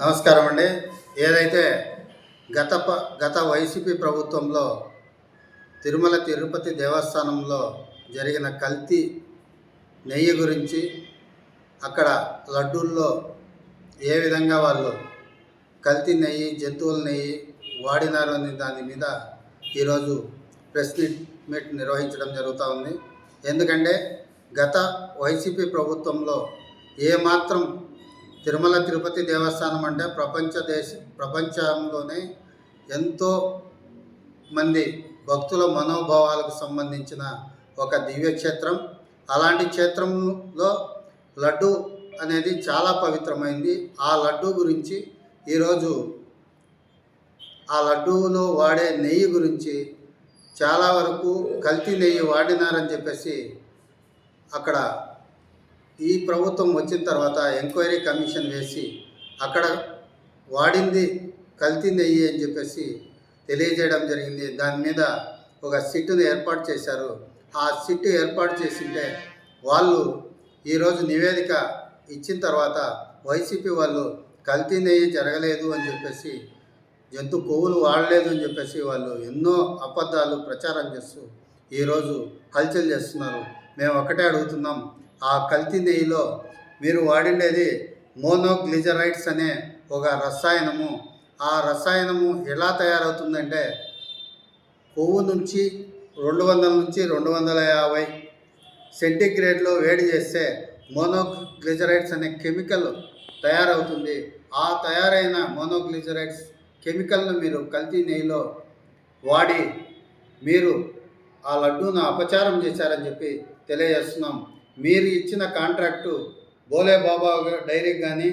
నమస్కారం అండి. ఏదైతే గత ప గత వైసీపీ ప్రభుత్వంలో తిరుమల తిరుపతి దేవస్థానంలో జరిగిన కల్తీ నెయ్యి గురించి అక్కడ లడ్డూల్లో ఏ విధంగా వాళ్ళు కల్తీ నెయ్యి జంతువుల నెయ్యి వాడినారు అనే దాని మీద ఈరోజు ప్రెస్ మీట్ నిర్వహించడం జరుగుతూ ఉంది. ఎందుకంటే గత వైసీపీ ప్రభుత్వంలో ఏమాత్రం తిరుమల తిరుపతి దేవస్థానం అంటే ప్రపంచ దేశ ప్రపంచంలోనే ఎంతో మంది భక్తుల మనోభావాలకు సంబంధించిన ఒక దివ్యక్షేత్రం అలాంటి క్షేత్రంలో లడ్డు అనేది చాలా పవిత్రమైంది. ఆ లడ్డు గురించి ఈరోజు ఆ లడ్డూలో వాడే నెయ్యి గురించి చాలా వరకు కల్తీ నెయ్యి వాడినారని చెప్పేసి అక్కడ ఈ ప్రభుత్వం వచ్చిన తర్వాత ఎంక్వైరీ కమిషన్ వేసి అక్కడ వాడింది కల్తీ నెయ్యి అని చెప్పేసి తెలియజేయడం జరిగింది. దాని మీద ఒక సిట్టును ఏర్పాటు చేశారు. ఆ సిట్టు ఏర్పాటు చేసింటే వాళ్ళు ఈరోజు నివేదిక ఇచ్చిన తర్వాత వైసీపీ వాళ్ళు కల్తీ నెయ్యి జరగలేదు అని చెప్పేసి జంతు కొవ్వులు వాడలేదు అని చెప్పేసి వాళ్ళు ఎన్నో అబద్ధాలు ప్రచారం చేస్తూ ఈరోజు హల్చల్ చేస్తున్నారు. మేము ఒకటే అడుగుతున్నాం ఆ కల్తీ నెయ్యిలో మీరు వాడిండేది మోనోగ్లిజరైడ్స్ అనే ఒక రసాయనము. ఆ రసాయనము ఎలా తయారవుతుందంటే కొవ్వు నుంచి రెండు వందల నుంచి రెండు వందల యాభై సెంటిగ్రేడ్లో వేడి చేస్తే మోనోగ్లిజరైడ్స్ అనే కెమికల్ తయారవుతుంది. ఆ తయారైన మోనోగ్లిజరైడ్స్ కెమికల్ను మీరు కల్తీ నెయ్యిలో వాడి మీరు ఆ లడ్డూను అపచారం చేశారని చెప్పి తెలియజేస్తున్నాం. మీరు ఇచ్చిన కాంట్రాక్టు బోలే బాబా డైరీకి కానీ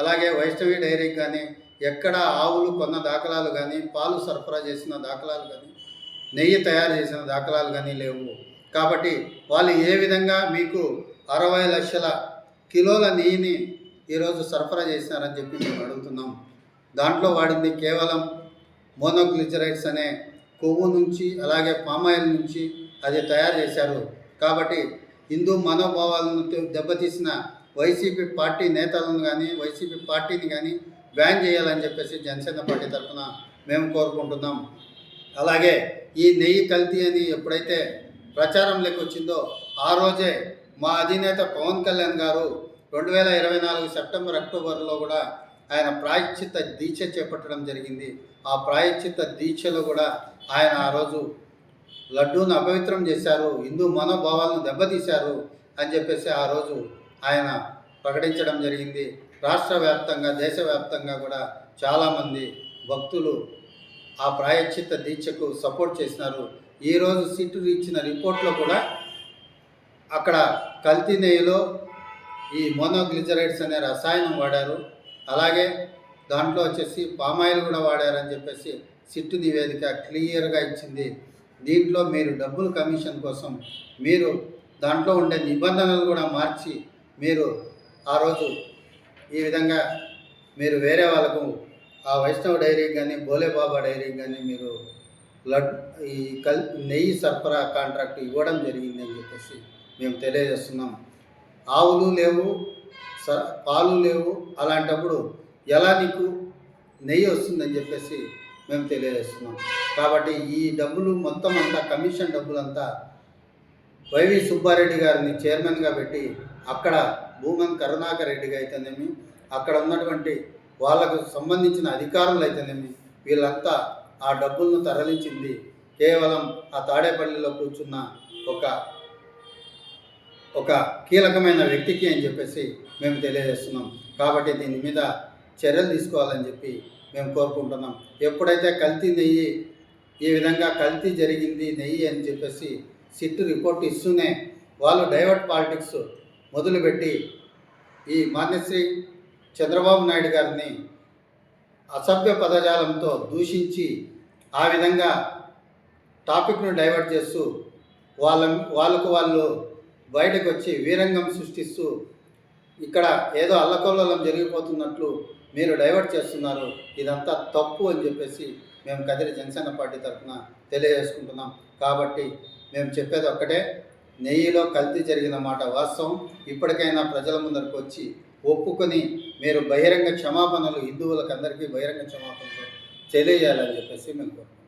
అలాగే వైష్ణవి డైరీకి కానీ ఎక్కడ ఆవులు కొన్న దాఖలాలు కానీ పాలు సరఫరా చేసిన దాఖలాలు కానీ నెయ్యి తయారు చేసిన దాఖలాలు కానీ లేవు. కాబట్టి వాళ్ళు ఏ విధంగా మీకు అరవై లక్షల కిలోల నెయ్యిని ఈరోజు సరఫరా చేసినారని చెప్పి మేము అడుగుతున్నాం. దాంట్లో వాడింది కేవలం మోనోగ్లిజరైడ్స్ అనే కొవ్వు నుంచి అలాగే పామాయిల్ నుంచి అది తయారు చేశారు. కాబట్టి హిందూ మనోభావాలను దెబ్బతీసిన వైసీపీ పార్టీ నేతలను కానీ వైసీపీ పార్టీని కానీ బ్యాన్ చేయాలని చెప్పేసి జనసేన పార్టీ తరఫున మేము కోరుకుంటున్నాం. అలాగే ఈ నెయ్యి కల్తీ అని ఎప్పుడైతే ప్రచారంలోకి వచ్చిందో ఆ రోజే మా అధినేత పవన్ కళ్యాణ్ గారు రెండు వేల ఇరవై నాలుగు సెప్టెంబర్ అక్టోబర్లో కూడా ఆయన ప్రాయశ్చిత్త దీక్ష చేపట్టడం జరిగింది. ఆ ప్రాయశ్చిత్త దీక్షలో కూడా ఆయన ఆ రోజు లడ్డూను అపవిత్రం చేశారు హిందూ మనోభావాలను దెబ్బతీశారు అని చెప్పేసి ఆ రోజు ఆయన ప్రకటించడం జరిగింది. రాష్ట్ర వ్యాప్తంగా దేశవ్యాప్తంగా కూడా చాలామంది భక్తులు ఆ ప్రాయశ్చిత్త దీక్షకు సపోర్ట్ చేసినారు. ఈరోజు సిట్టు ఇచ్చిన రిపోర్ట్లో కూడా అక్కడ కల్తీ నెయ్యిలో ఈ మోనోగ్లిజరైడ్స్ అనే రసాయనం వాడారు. అలాగే దాంట్లో వచ్చేసి పామాయిల్ కూడా వాడారని చెప్పేసి సిట్టు నివేదిక క్లియర్గా ఇచ్చింది. దీంట్లో మీరు డబ్బులు కమిషన్ కోసం మీరు దాంట్లో ఉండే నిబంధనలు కూడా మార్చి మీరు ఆ రోజు ఈ విధంగా మీరు వేరే వాళ్ళకు ఆ వైష్ణవ డైరీకి కానీ బోలేబాబా డైరీకి కానీ మీరు లడ్ ఈ కల్ నెయ్యి సరఫరా కాంట్రాక్ట్ ఇవ్వడం జరిగిందని చెప్పేసి మేము తెలియజేస్తున్నాం. ఆవులు లేవు స పాలు లేవు అలాంటప్పుడు ఎలా నీకు నెయ్యి వస్తుందని చెప్పేసి మేము తెలియజేస్తున్నాం. కాబట్టి ఈ డబ్బులు మొత్తం అంతా కమిషన్ డబ్బులంతా వైవి సుబ్బారెడ్డి గారిని చైర్మన్గా పెట్టి అక్కడ భూమన్ కరుణాకర్ రెడ్డిగా అయితేనేమి అక్కడ ఉన్నటువంటి వాళ్ళకు సంబంధించిన అధికారులు అయితేనేమి వీళ్ళంతా ఆ డబ్బులను తరలించింది కేవలం ఆ తాడేపల్లిలో కూర్చున్న ఒక ఒక కీలకమైన వ్యక్తికి అని చెప్పేసి మేము తెలియజేస్తున్నాం. కాబట్టి దీని మీద చర్యలు తీసుకోవాలని చెప్పి మేము కోరుకుంటున్నాం. ఎప్పుడైతే కల్తీ నెయ్యి ఈ విధంగా కల్తీ జరిగింది నెయ్యి అని చెప్పేసి సిట్టు రిపోర్ట్ ఇస్తూనే వాళ్ళు డైవర్ట్ పాలిటిక్స్ మొదలుపెట్టి ఈ మాన్యశ్రీ చంద్రబాబు నాయుడు గారిని అసభ్య పదజాలంతో దూషించి ఆ విధంగా టాపిక్ను డైవర్ట్ చేస్తూ వాళ్ళ వాళ్ళకు వాళ్ళు బయటకు వచ్చి వీరంగం సృష్టిస్తూ ఇక్కడ ఏదో అల్లకల్లోలం జరిగిపోతున్నట్లు మీరు డైవర్ట్ చేస్తున్నారు ఇదంతా తప్పు అని చెప్పేసి మేము కదిరి జనసేన పార్టీ తరఫున తెలియజేసుకుంటున్నాం. కాబట్టి మేము చెప్పేది ఒక్కటే నెయ్యిలో కల్తీ జరిగిన మాట వాస్తవం. ఇప్పటికైనా ప్రజల ముందరకు వచ్చి ఒప్పుకొని మీరు బహిరంగ క్షమాపణలు హిందువులకు అందరికీ బహిరంగ క్షమాపణలు తెలియజేయాలని చెప్పేసి మేము కోరుకుంటున్నాం.